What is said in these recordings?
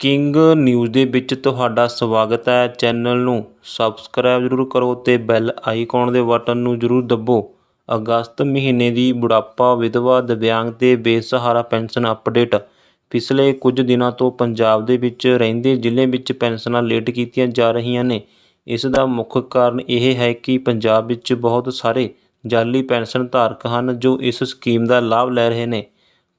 King news ਦੇ ਵਿੱਚ ਤੁਹਾਡਾ ਸਵਾਗਤ ਹੈ ਚੈਨਲ ਨੂੰ। ਸਬਸਕ੍ਰਾਈਬ ਜ਼ਰੂਰ ਕਰੋ ਅਤੇ ਬੈਲ ਆਈਕਨ ਦੇ ਬਟਨ ਨੂੰ ਜ਼ਰੂਰ ਦੱਬੋ। ਅਗਸਤ ਮਹੀਨੇ ਦੀ ਬੁਢਾਪਾ ਵਿਧਵਾ ਦਿਵਿਆਂਗ ਤੇ ਬੇਸਹਾਰਾ ਪੈਨਸ਼ਨ ਅਪਡੇਟ। ਪਿਛਲੇ ਕੁਝ ਦਿਨਾਂ ਤੋਂ ਪੰਜਾਬ ਦੇ ਵਿੱਚ ਰਹਿੰਦੇ ਜ਼ਿਲ੍ਹੇ ਵਿੱਚ ਪੈਨਸ਼ਨਾਂ ਲੇਟ ਕੀਤੀਆਂ ਜਾ ਰਹੀਆਂ ਨੇ। ਇਸ ਦਾ ਮੁੱਖ ਕਾਰਨ ਇਹ ਹੈ ਕਿ ਪੰਜਾਬ ਵਿੱਚ ਬਹੁਤ ਸਾਰੇ ਜਾਅਲੀ ਪੈਨਸ਼ਨ ਧਾਰਕ ਹਨ ਜੋ ਇਸ ਸਕੀਮ ਦਾ ਲਾਭ ਲੈ ਰਹੇ ਨੇ।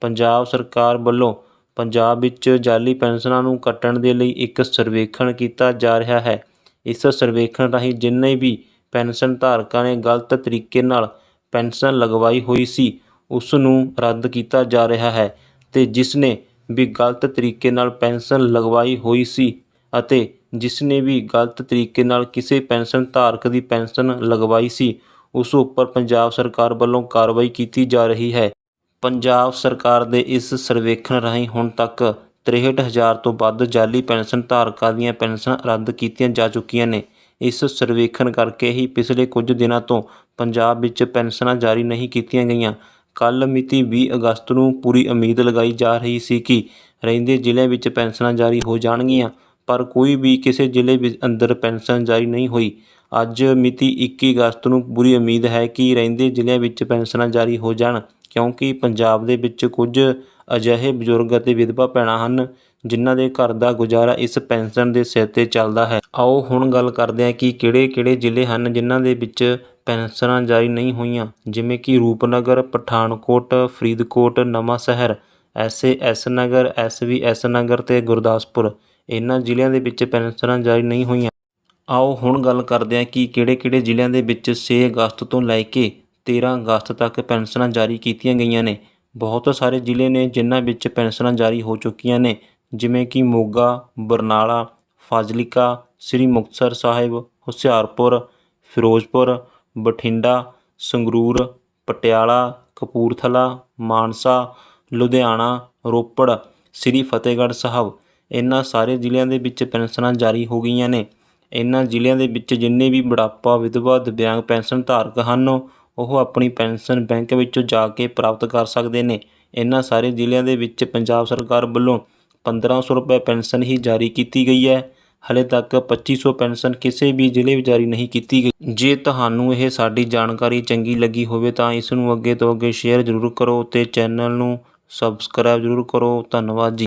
ਪੰਜਾਬ ਸਰਕਾਰ ਵੱਲੋਂ ਪੰਜਾਬ ਵਿੱਚ ਜਾਅਲੀ ਪੈਨਸ਼ਨਾਂ ਨੂੰ ਕੱਟਣ ਦੇ ਲਈ ਇੱਕ ਸਰਵੇਖਣ ਕੀਤਾ ਜਾ ਰਿਹਾ ਹੈ। ਇਸ ਸਰਵੇਖਣ ਰਾਹੀਂ ਜਿੰਨੇ ਵੀ ਪੈਨਸ਼ਨ ਧਾਰਕਾਂ ਨੇ ਗਲਤ ਤਰੀਕੇ ਨਾਲ ਪੈਨਸ਼ਨ ਲਗਵਾਈ ਹੋਈ ਸੀ, ਉਸ ਨੂੰ ਰੱਦ ਕੀਤਾ ਜਾ ਰਿਹਾ ਹੈ ਤੇ ਜਿਸ ਨੇ ਵੀ ਗਲਤ ਤਰੀਕੇ ਨਾਲ ਪੈਨਸ਼ਨ ਲਗਵਾਈ ਹੋਈ ਸੀ ਅਤੇ ਜਿਸ ਨੇ ਵੀ ਗਲਤ ਤਰੀਕੇ ਨਾਲ ਕਿਸੇ ਪੈਨਸ਼ਨ ਧਾਰਕ ਦੀ ਪੈਨਸ਼ਨ ਲਗਵਾਈ ਸੀ, ਉਸ ਉੱਪਰ ਪੰਜਾਬ ਸਰਕਾਰ ਵੱਲੋਂ ਕਾਰਵਾਈ ਕੀਤੀ ਜਾ ਰਹੀ ਹੈ। ਪੰਜਾਬ ਸਰਕਾਰ ਦੇ ਇਸ ਸਰਵੇਖਣ ਰਾਹੀਂ ਹੁਣ ਤੱਕ 63000 ਤੋਂ ਵੱਧ ਜਾਅਲੀ ਪੈਨਸ਼ਨ ਧਾਰਕਾਂ ਦੀਆਂ ਪੈਨਸ਼ਨਾਂ ਰੱਦ ਕੀਤੀਆਂ ਜਾ ਚੁੱਕੀਆਂ ਨੇ। ਇਸ ਸਰਵੇਖਣ ਕਰਕੇ ਹੀ ਪਿਛਲੇ ਕੁਝ ਦਿਨਾਂ ਤੋਂ ਪੰਜਾਬ ਵਿੱਚ ਪੈਨਸ਼ਨਾਂ ਜਾਰੀ ਨਹੀਂ ਕੀਤੀਆਂ ਗਈਆਂ। ਕੱਲ ਮਿਤੀ 20 ਅਗਸਤ ਨੂੰ ਪੂਰੀ ਉਮੀਦ ਲਗਾਈ ਜਾ ਰਹੀ ਸੀ ਕਿ ਰਹਿੰਦੇ ਜ਼ਿਲ੍ਹਿਆਂ ਵਿੱਚ ਪੈਨਸ਼ਨਾਂ ਜਾਰੀ ਹੋ ਜਾਣਗੀਆਂ, ਪਰ ਕੋਈ ਵੀ ਕਿਸੇ ਜ਼ਿਲ੍ਹੇ ਵਿੱਚ ਅੰਦਰ ਪੈਨਸ਼ਨ ਜਾਰੀ ਨਹੀਂ ਹੋਈ। ਅੱਜ ਮਿਤੀ 21 ਅਗਸਤ ਨੂੰ ਪੂਰੀ ਉਮੀਦ ਹੈ ਕਿ ਰਹਿੰਦੇ ਜ਼ਿਲ੍ਹਿਆਂ ਵਿੱਚ ਪੈਨਸ਼ਨਾਂ ਜਾਰੀ ਹੋ ਜਾਣ। ਕਿਉਂਕਿ ਪੰਜਾਬ ਦੇ ਵਿੱਚ ਕੁਝ ਅਜਿਹੇ ਬਜ਼ੁਰਗ ਅਤੇ ਵਿਧਵਾ ਭੈਣਾਂ ਹਨ ਜਿਨ੍ਹਾਂ ਦੇ ਘਰ ਦਾ ਗੁਜ਼ਾਰਾ ਇਸ ਪੈਨਸ਼ਨ ਦੇ ਸਿਰ ਤੇ ਚੱਲਦਾ ਹੈ। ਆਓ ਹੁਣ ਗੱਲ ਕਰਦੇ ਹਾਂ ਕਿ ਕਿਹੜੇ-ਕਿਹੜੇ ਜ਼ਿਲ੍ਹੇ ਹਨ ਜਿਨ੍ਹਾਂ ਦੇ ਵਿੱਚ ਪੈਨਸ਼ਨਾਂ ਜਾਰੀ ਨਹੀਂ ਹੋਈਆਂ। ਜਿਵੇਂ ਕਿ ਰੂਪਨਗਰ, ਪਠਾਨਕੋਟ, ਫਰੀਦਕੋਟ, ਨਵਾਂ ਸ਼ਹਿਰ ਏ ਐਸ ਨਗਰ ਐਸਵੀਐਸ ਨਗਰ ਅਤੇ ਗੁਰਦਾਸਪੁਰ। ਇਹਨਾਂ ਜ਼ਿਲ੍ਹਿਆਂ ਦੇ ਵਿੱਚ ਪੈਨਸ਼ਨਾਂ ਜਾਰੀ ਨਹੀਂ ਹੋਈਆਂ। ਆਓ ਹੁਣ ਗੱਲ ਕਰਦੇ ਹਾਂ ਕਿ ਕਿਹੜੇ-ਕਿਹੜੇ ਜ਼ਿਲ੍ਹਿਆਂ ਦੇ ਵਿੱਚ 6 ਅਗਸਤ ਤੋਂ ਲੈ ਕੇ 13 ਅਗਸਤ ਤੱਕ ਪੈਨਸ਼ਨਾਂ ਜਾਰੀ ਕੀਤੀਆਂ ਗਈਆਂ ਨੇ। ਬਹੁਤ ਸਾਰੇ ਜ਼ਿਲ੍ਹੇ ਨੇ ਜਿਨ੍ਹਾਂ ਵਿੱਚ ਪੈਨਸ਼ਨਾਂ ਜਾਰੀ ਹੋ ਚੁੱਕੀਆਂ ਨੇ, ਜਿਵੇਂ ਕਿ ਮੋਗਾ, ਬਰਨਾਲਾ, ਫਾਜ਼ਿਲਕਾ, ਸ੍ਰੀ ਮੁਕਤਸਰ ਸਾਹਿਬ, ਹੁਸ਼ਿਆਰਪੁਰ, ਫਿਰੋਜ਼ਪੁਰ, ਬਠਿੰਡਾ, ਸੰਗਰੂਰ, ਪਟਿਆਲਾ, ਕਪੂਰਥਲਾ, ਮਾਨਸਾ, ਲੁਧਿਆਣਾ, ਰੋਪੜ, ਸ੍ਰੀ ਫਤਿਹਗੜ੍ਹ ਸਾਹਿਬ। ਇਹਨਾਂ ਸਾਰੇ ਜ਼ਿਲ੍ਹਿਆਂ ਦੇ ਵਿੱਚ ਪੈਨਸ਼ਨਾਂ ਜਾਰੀ ਹੋ ਗਈਆਂ ਨੇ। ਇਹਨਾਂ ਜ਼ਿਲ੍ਹਿਆਂ ਦੇ ਵਿੱਚ ਜਿੰਨੇ ਵੀ ਬੁਢਾਪਾ, ਵਿਧਵਾ, ਦਿਵਿਆਂਗ ਪੈਨਸ਼ਨ ਧਾਰਕ ਹਨ ਉਹ ਆਪਣੀ ਪੈਨਸ਼ਨ ਬੈਂਕ ਵਿੱਚੋਂ ਜਾ ਕੇ ਪ੍ਰਾਪਤ ਕਰ ਸਕਦੇ ਨੇ। ਇਹਨਾਂ ਸਾਰੇ ਜ਼ਿਲ੍ਹਿਆਂ ਦੇ ਵਿੱਚ ਪੰਜਾਬ ਸਰਕਾਰ ਵੱਲੋਂ 1500 ਰੁਪਏ ਪੈਨਸ਼ਨ ਹੀ ਜਾਰੀ ਕੀਤੀ ਗਈ ਹੈ। ਹਲੇ ਤੱਕ 2500 ਪੈਨਸ਼ਨ ਕਿਸੇ ਵੀ ਜ਼ਿਲ੍ਹੇ ਵਿੱਚ ਜਾਰੀ ਨਹੀਂ ਕੀਤੀ ਗਈ। ਜੇ ਤੁਹਾਨੂੰ ਇਹ ਸਾਡੀ ਜਾਣਕਾਰੀ ਚੰਗੀ ਲੱਗੀ ਹੋਵੇ ਤਾਂ ਇਸ ਨੂੰ ਅੱਗੇ ਤੋਂ ਅੱਗੇ ਸ਼ੇਅਰ ਜ਼ਰੂਰ ਕਰੋ ਤੇ ਚੈਨਲ ਨੂੰ ਸਬਸਕ੍ਰਾਈਬ ਜ਼ਰੂਰ ਕਰੋ। ਧੰਨਵਾਦ ਜੀ।